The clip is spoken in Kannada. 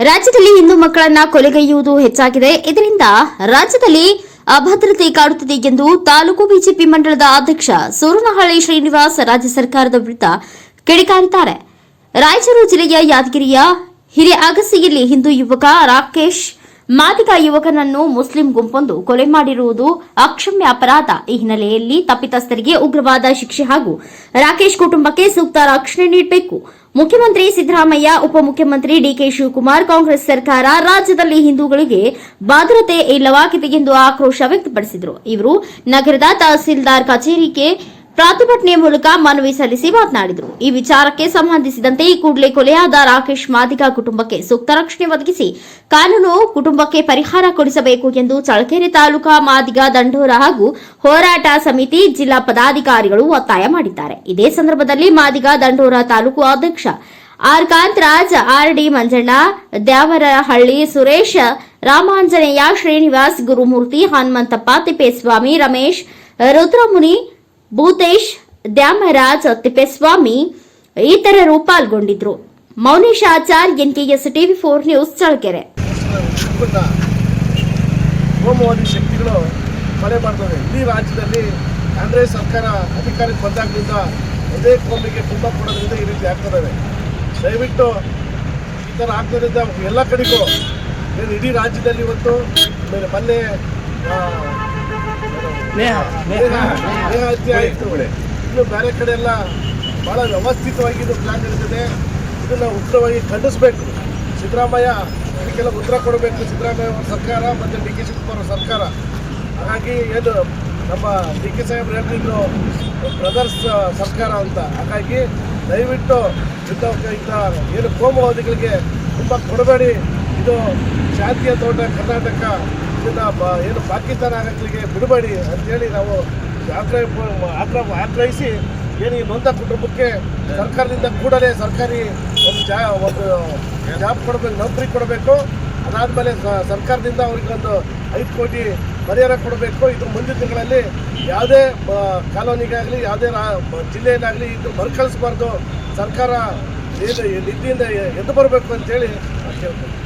ರಾಜ್ಯದಲ್ಲಿ ಹಿಂದೂ ಮಕ್ಕಳನ್ನ ಕೊಲೆಗೈಯುವುದು ಹೆಚ್ಚಾಗಿದೆ. ಇದರಿಂದ ರಾಜ್ಯದಲ್ಲಿ ಅಭದ್ರತೆ ಕಾಡುತ್ತಿದೆ ಎಂದು ತಾಲೂಕು ಬಿಜೆಪಿ ಮಂಡಳದ ಅಧ್ಯಕ್ಷ ಸೂರನಹಳ್ಳಿ ಶ್ರೀನಿವಾಸ್ ರಾಜ್ಯ ಸರ್ಕಾರದ ವಿರುದ್ಧ ಕಿಡಿಕಾರಿದ್ದಾರೆ. ರಾಯಚೂರು ಜಿಲ್ಲೆಯ ಯಾದಗಿರಿಯ ಹಿರಿಯ ಅಗಸಿಯಲ್ಲಿ ಹಿಂದೂ ಯುವಕ ರಾಕೇಶ್ ಮಾದಿಗ ಯುವಕನನ್ನು ಮುಸ್ಲಿಂ ಗುಂಪೊಂದು ಕೊಲೆ ಮಾಡಿರುವುದು ಅಕ್ಷಮ್ಯ ಅಪರಾಧ. ಈ ಹಿನ್ನೆಲೆಯಲ್ಲಿ ತಪ್ಪಿತಸ್ಥರಿಗೆ ಉಗ್ರವಾದ ಶಿಕ್ಷೆ ಹಾಗೂ ರಾಕೇಶ್ ಕುಟುಂಬಕ್ಕೆ ಸೂಕ್ತ ರಕ್ಷಣೆ ನೀಡಬೇಕು. ಮುಖ್ಯಮಂತ್ರಿ ಸಿದ್ದರಾಮಯ್ಯ, ಉಪಮುಖ್ಯಮಂತ್ರಿ ಡಿಕೆ ಶಿವಕುಮಾರ್, ಕಾಂಗ್ರೆಸ್ ಸರ್ಕಾರ ರಾಜ್ಯದಲ್ಲಿ ಹಿಂದೂಗಳಿಗೆ ಭದ್ರತೆ ಇಲ್ಲವಾಗಿದೆ ಎಂದು ಆಕ್ರೋಶ ವ್ಯಕ್ತಪಡಿಸಿದರು. ಇವರು ನಗರದ ತಹಸೀಲ್ದಾರ್ ಕಚೇರಿಗೆ ಪ್ರತಿಭಟನೆ ಮೂಲಕ ಮನವಿ ಸಲ್ಲಿಸಿ ಮಾತನಾಡಿದರು. ಈ ವಿಚಾರಕ್ಕೆ ಸಂಬಂಧಿಸಿದಂತೆ ಈ ಕೂಡಲೇ ಕೊಲೆಯಾದ ರಾಕೇಶ್ ಮಾದಿಗ ಕುಟುಂಬಕ್ಕೆ ಸೂಕ್ತ ರಕ್ಷಣೆ ಒದಗಿಸಿ, ಕಾನೂನು ಕುಟುಂಬಕ್ಕೆ ಪರಿಹಾರ ಕೊಡಿಸಬೇಕು ಎಂದು ಚಳ್ಳಕೆರೆ ತಾಲೂಕಾ ಮಾದಿಗ ದಂಡೋರ ಹಾಗೂ ಹೋರಾಟ ಸಮಿತಿ ಜಿಲ್ಲಾ ಪದಾಧಿಕಾರಿಗಳು ಒತ್ತಾಯ ಮಾಡಿದ್ದಾರೆ. ಇದೇ ಸಂದರ್ಭದಲ್ಲಿ ಮಾದಿಗ ದಂಡೋರ ತಾಲೂಕು ಅಧ್ಯಕ್ಷ R Kantharaj R D Manjanna, Dyavarahalli Suresh, Ramanjaneya Srinivas, Gurumurthy Hanumanthappa, Thippeswamy, Ramesh, Rudramuni Bhoothesh, Dyamaraj, Thippeswamy ಇತರರು ಪಾಲ್ಗೊಂಡಿದ್ರು. Mounesh Achar N K S TV four news Challakere. ಹೋಮವಾದಿ ಶಕ್ತಿಗಳು ಮಳೆ ಮಾಡ್ತವೆ ಇಡೀ ರಾಜ್ಯದಲ್ಲಿ ಕಾಂಗ್ರೆಸ್ ಸರ್ಕಾರ ಅಧಿಕಾರಕ್ಕೆ ಬಂದಾಗಲಿಂದ ಅದೇ ಕೋಮಿಗೆ ತುಂಬ ಕೊಡೋದ್ರಿಂದ ಈ ರೀತಿ ಆಗ್ತದವೆ ದಯವಿಟ್ಟು ಈ ಥರ ಆಗ್ತದ್ರಿಂದ ಎಲ್ಲ ಕಡೆಗೂ, ಇಡೀ ರಾಜ್ಯದಲ್ಲಿ ಇವತ್ತು ಮೊನ್ನೆ ಬೇರೆ ಕಡೆ ಎಲ್ಲ ಭಾಳ ವ್ಯವಸ್ಥಿತವಾಗಿ ಇದು ಪ್ಲಾನ್ ಇರ್ತದೆ ಇದನ್ನ ಉತ್ತರವಾಗಿ ಖಂಡಿಸಬೇಕು. ಸಿದ್ದರಾಮಯ್ಯ ಅದಕ್ಕೆಲ್ಲ ಉತ್ತರ ಕೊಡಬೇಕು. ಸಿದ್ದರಾಮಯ್ಯ ಅವರ ಸರ್ಕಾರ ಮತ್ತು ಡಿ ಕೆ ಶಿವಕುಮಾರ್ ಅವರ ಸರ್ಕಾರ. ಹಾಗಾಗಿ ಏನು ನಮ್ಮ ಡಿ ಕೆ ಸಾಹೇಬ್ರು ಹೇಳ್ತಿದ್ರು, ಬ್ರದರ್ಸ್ ಸರ್ಕಾರ ಅಂತ. ಹಾಗಾಗಿ ದಯವಿಟ್ಟು ಇಂಥ ಇಂಥ ಏನು ಕೋಮುವಾದಿಗಳಿಗೆ ತುಂಬ ಕೊಡಬೇಡಿ. ಇದು ಶಾಂತಿಯ ತೋಟ ಕರ್ನಾಟಕ ಇದನ್ನ ಏನು ಪಾಕಿಸ್ತಾನ ಆಗಲಿಕ್ಕೆ ಬಿಡಬೇಡಿ ಅಂತೇಳಿ ನಾವು ಆಗ್ರಹ ಆಗ್ರಹ ಆಗ್ರಹಿಸಿ ಏನು ಈ ನೊಂದ ಕುಟುಂಬಕ್ಕೆ ಸರ್ಕಾರದಿಂದ ಕೂಡಲೇ ಸರ್ಕಾರಿ ಒಂದು ಜಾ ಒಂದು ಜಾಬ್ ಕೊಡಬೇಕು, ನೌಕರಿ ಕೊಡಬೇಕು. ಅದಾದಮೇಲೆ ಸರ್ಕಾರದಿಂದ ಅವ್ರಿಗೆ ಒಂದು ಐದು ಕೋಟಿ ಪರಿಹಾರ ಕೊಡಬೇಕು. ಇದು ಮುಂದಿನ ತಿಂಗಳಲ್ಲಿ ಯಾವುದೇ ಕಾಲೋನಿಗಾಗಲಿ, ಯಾವುದೇ ಜಿಲ್ಲೆಯಲ್ಲಾಗಲಿ ಇದು ಮರುಕಳಿಸ್ಬಾರ್ದು. ಸರ್ಕಾರ ಏನು ನಿಧಿಯಿಂದ ಎದ್ದು ಬರಬೇಕು ಅಂತೇಳಿ ಕೇಳ್ತೀನಿ